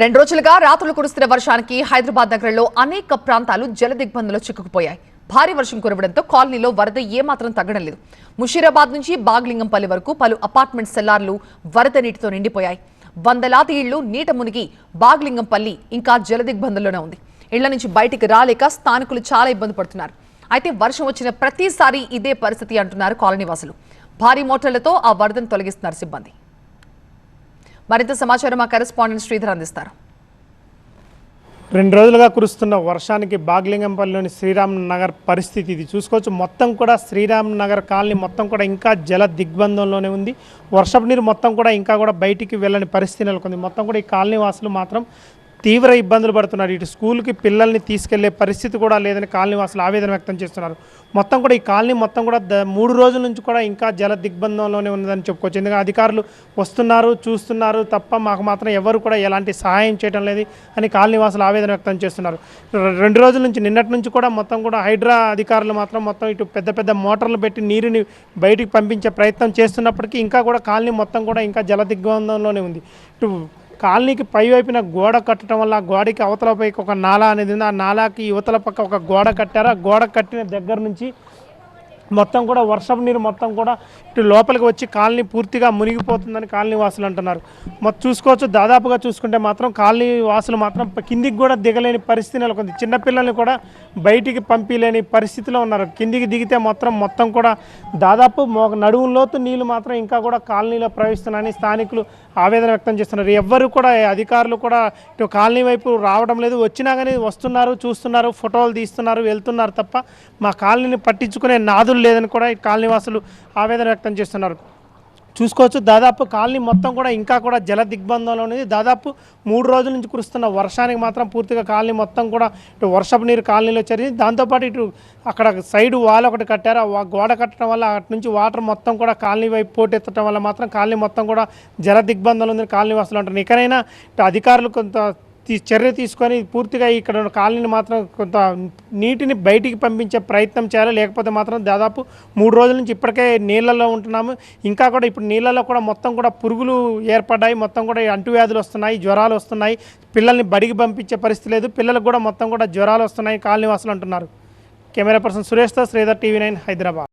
రెండు రోజులుగా రాత్రులు కురుస్తున్న వర్షానికి హైదరాబాద్ నగరంలో అనేక ప్రాంతాలు జల దిగ్బంధంలో చిక్కుకుపోయాయి. భారీ వర్షం కురవడంతో కాలనీలో వరద ఏమాత్రం తగ్గడం లేదు. ముషీరాబాద్ నుంచి బాగ్లింగంపల్లి వరకు పలు అపార్ట్మెంట్ సెల్లార్లు వరద నీటితో నిండిపోయాయి. వందలాది ఇళ్ళు నీట మునిగి బాగ్లింగంపల్లి ఇంకా జల దిగ్బంధంలోనే ఉంది. ఇళ్ళ నుంచి బయటికి రాలేక స్థానికులు చాలా ఇబ్బంది పడుతున్నారు. అయితే వర్షం వచ్చిన ప్రతిసారి ఇదే పరిస్థితి అంటున్నారు కాలనీవాసులు. భారీ మోటార్లతో ఆ వరదను తొలగిస్తున్నారు సిబ్బంది. మరింత సమాచారం మా కరెస్పాండెంట్ శ్రీధర్ అందిస్తారు. రెండు రోజులుగా కురుస్తున్న వర్షానికి బాగ్లింగంపల్లిలోని శ్రీరామ్ నగర్ పరిస్థితి ఇది. చూసుకోవచ్చు మొత్తం కూడా శ్రీరామ్ నగర్ కాలనీ మొత్తం కూడా ఇంకా జల దిగ్బంధంలోనే ఉంది. వర్షపు నీరు మొత్తం కూడా ఇంకా కూడా బయటికి వెళ్ళని పరిస్థితి నెలకొంది. మొత్తం కూడా ఈ కాలనీ వాసులు మాత్రం తీవ్ర ఇబ్బందులు పడుతున్నారు. ఇటు స్కూల్కి పిల్లల్ని తీసుకెళ్ళే పరిస్థితి కూడా లేదని కాలనీవాసులు ఆవేదన వ్యక్తం చేస్తున్నారు. మొత్తం కూడా ఈ కాలనీ మొత్తం కూడా ద- మూడు రోజుల నుంచి కూడా ఇంకా జల దిగ్బంధంలోనే ఉన్నదని చెప్పుకోవచ్చు. ఎందుకంటే అధికారులు వస్తున్నారు చూస్తున్నారు తప్ప మాకు మాత్రం ఎవరు కూడా ఎలాంటి సహాయం చేయడం లేదు అని కాలనీవాసులు ఆవేదన వ్యక్తం చేస్తున్నారు. రెండు రోజుల నుంచి నిన్నటి నుంచి కూడా మొత్తం కూడా హైడ్రా అధికారులు మాత్రం మొత్తం ఇటు పెద్ద పెద్ద మోటార్లు పెట్టి నీరుని బయటికి పంపించే ప్రయత్నం చేస్తున్నప్పటికీ ఇంకా కూడా కాలనీ మొత్తం కూడా ఇంకా జల దిగ్బంధంలోనే ఉంది. ఇటు కాలనీకి పై వైపున గోడ కట్టడం వల్ల గోడకి అవతల పైకి ఒక నాలా అనేది ఉంది. ఆ నాలాకి యువతల పక్క ఒక గోడ కట్టారు. ఆ గోడ కట్టిన దగ్గర నుంచి మొత్తం కూడా వర్షపు నీరు మొత్తం కూడా ఇటు లోపలికి వచ్చి కాలనీ పూర్తిగా మునిగిపోతుందని కాలనీ వాసులు అంటున్నారు. మొత్తం చూసుకోవచ్చు దాదాపుగా చూసుకుంటే మాత్రం కాలనీ వాసులు మాత్రం కిందికి కూడా దిగలేని పరిస్థితి నెలకొంది. చిన్నపిల్లల్ని కూడా బయటికి పంపించలేని పరిస్థితిలో ఉన్నారు. కిందికి దిగితే మాత్రం మొత్తం కూడా దాదాపు నడువులోతు నీళ్ళు మాత్రం ఇంకా కూడా కాలనీలో ప్రవహిస్తున్నాయని స్థానికులు ఆవేదన వ్యక్తం చేస్తున్నారు. ఎవ్వరు కూడా అధికారులు కూడా ఇటు కాలనీ వైపు రావడం లేదు. వచ్చినా కానీ వస్తున్నారు చూస్తున్నారు ఫోటోలు తీస్తున్నారు వెళ్తున్నారు తప్ప మా కాలనీని పట్టించుకునే నాదులు లేదని కూడా ఈ కాలనీ వాసులు ఆవేదన వ్యక్తం చేస్తున్నారు. చూసుకోవచ్చు దాదాపు కాలనీ మొత్తం కూడా ఇంకా కూడా జల దిగ్బంధంలో ఉంది. దాదాపు మూడు రోజుల నుంచి కురుస్తున్న వర్షానికి మాత్రం పూర్తిగా కాలనీ మొత్తం కూడా ఇటు వర్షపు నీరు కాలనీలో చేరింది. దాంతోపాటు ఇటు అక్కడ సైడ్ వాల్ ఒకటి కట్టారు. ఆ గోడ కట్టడం వల్ల అటు నుంచి వాటర్ మొత్తం కూడా కాలనీ వైపు పోటెత్తడం వల్ల మాత్రం కాలనీ మొత్తం కూడా జల దిగ్బంధంలో ఉంది. కాలనీ వాసులు అంటారు ఇకనైనా ఇటు అధికారులు కొంత చర్య తీసుకొని పూర్తిగా ఇక్కడ ఉన్న కాలనీని మాత్రం కొంత నీటిని బయటికి పంపించే ప్రయత్నం చేయాలి. లేకపోతే మాత్రం దాదాపు మూడు రోజుల నుంచి ఇప్పటికే నీళ్ళలో ఉంటున్నాము. ఇంకా కూడా ఇప్పుడు నీళ్ళలో కూడా మొత్తం కూడా పురుగులు ఏర్పడ్డాయి. మొత్తం కూడా అంటువ్యాధులు వస్తున్నాయి జ్వరాలు వస్తున్నాయి. పిల్లల్ని బడికి పంపించే పరిస్థితి లేదు. పిల్లలకు కూడా మొత్తం కూడా జ్వరాలు వస్తున్నాయి. కాలనీ వాసులు అంటున్నారు. కెమెరా పర్సన్ సురేష్తో శ్రీధర్ టీవీ నైన్ హైదరాబాద్.